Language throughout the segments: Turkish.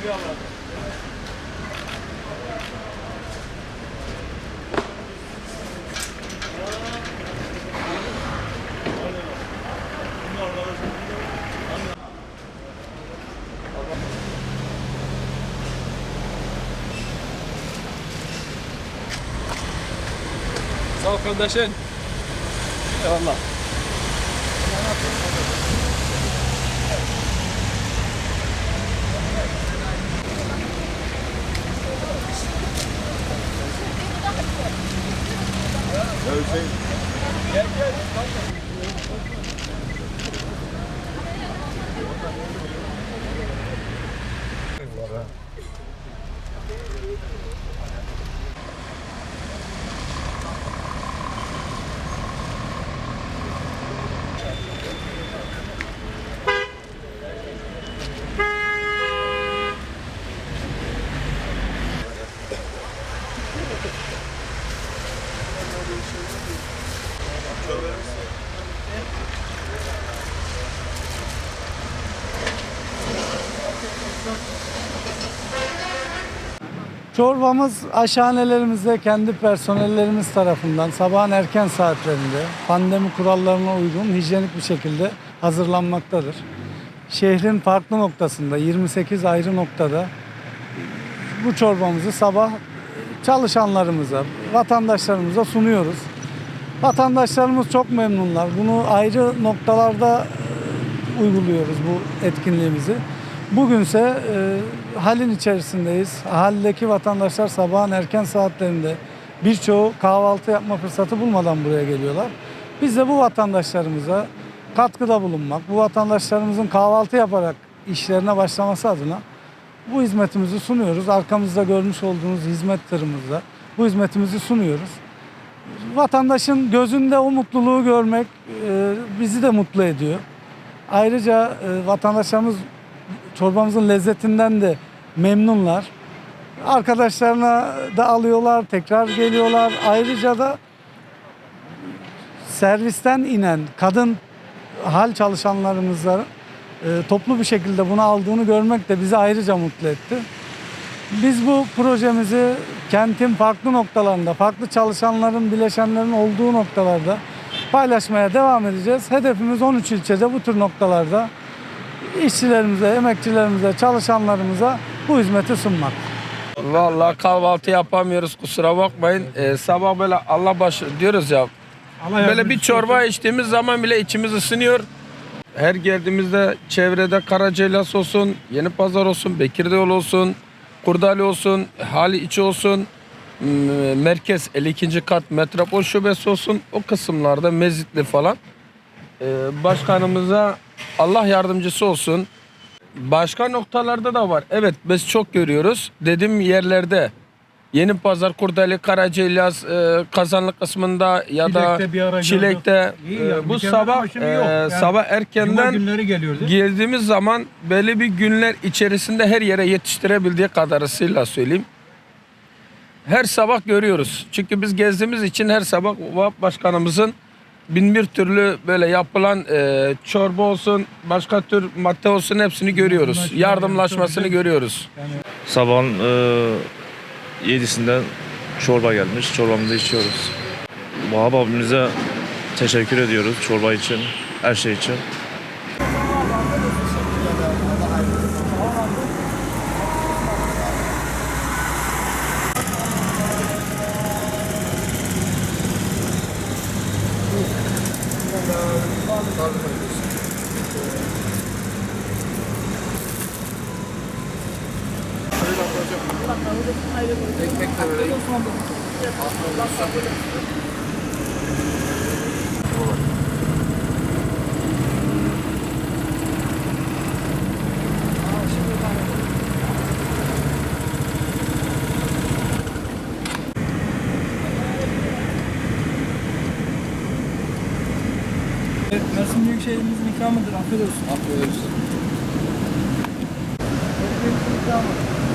Sağ ol kardeşim. Eyvallah. Öyle şey. Gel gel. Çorbamız aşhanelerimizde kendi personellerimiz tarafından sabahın erken saatlerinde pandemi kurallarına uygun hijyenik bir şekilde hazırlanmaktadır. Şehrin farklı noktasında 28 ayrı noktada bu çorbamızı sabah çalışanlarımıza, vatandaşlarımıza sunuyoruz. Vatandaşlarımız çok memnunlar. Bunu ayrı noktalarda e, uyguluyoruz bu etkinliğimizi. Bugünse e, halin içerisindeyiz. Haldeki vatandaşlar sabahın erken saatlerinde birçoğu kahvaltı yapma fırsatı bulmadan buraya geliyorlar. Biz de bu vatandaşlarımıza katkıda bulunmak, bu vatandaşlarımızın kahvaltı yaparak işlerine başlaması adına bu hizmetimizi sunuyoruz. Arkamızda görmüş olduğunuz hizmet tırımızda bu hizmetimizi sunuyoruz. Vatandaşın gözünde o mutluluğu görmek e, bizi de mutlu ediyor. Ayrıca e, vatandaşlarımız çorbamızın lezzetinden de memnunlar. Arkadaşlarına da alıyorlar, tekrar geliyorlar. Ayrıca da servisten inen kadın hal çalışanlarımızla e, toplu bir şekilde bunu aldığını görmek de bizi ayrıca mutlu etti. Biz bu projemizi kentin farklı noktalarında, farklı çalışanların, bileşenlerin olduğu noktalarda paylaşmaya devam edeceğiz. Hedefimiz 13 ilçede bu tür noktalarda işçilerimize, emekçilerimize, çalışanlarımıza bu hizmeti sunmak. Vallahi kahvaltı yapamıyoruz kusura bakmayın. Ee, sabah böyle Allah başı diyoruz ya. Böyle bir çorba içtiğimiz zaman bile içimiz ısınıyor. Her geldiğimizde çevrede Karaceylas olsun, Yeni Pazar olsun, Bekirdeyol olsun, Kurdali olsun, Hali içi olsun, merkez 52. kat metropol şubesi olsun o kısımlarda Mezitli falan. Ee, başkanımıza Allah yardımcısı olsun. Başka noktalarda da var. Evet biz çok görüyoruz. Dediğim yerlerde Yeni Pazar, Kurdali, Karacelyaz, e, Kazanlı kısmında ya da Çilek'te bir ara Çilek'te İyi e, bu sabah e. Yani sabah Cuma erkenden günleri girdiğimiz zaman belli bir günler içerisinde her yere yetiştirebildiği kadarıyla söyleyeyim. Her sabah görüyoruz. Çünkü biz gezdiğimiz için her sabah VAP başkanımızın bin bir türlü böyle yapılan e, çorba olsun, başka tür madde olsun hepsini görüyoruz. Yardımlaşma, Yardımlaşmasını yani, görüyoruz. Sabahın e, 7'sinden çorba gelmiş. Çorbamızı içiyoruz. Vahap abimize teşekkür ediyoruz çorba için, her şey için. Mersin Büyükşehirimizin ikramıdır. Afiyet olsun. Afiyet olsun. Fırından.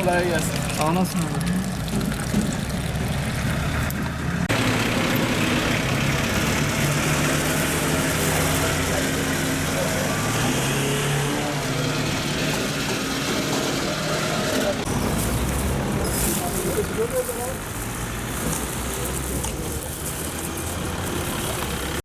Kolay gelsin. Sağ olasın.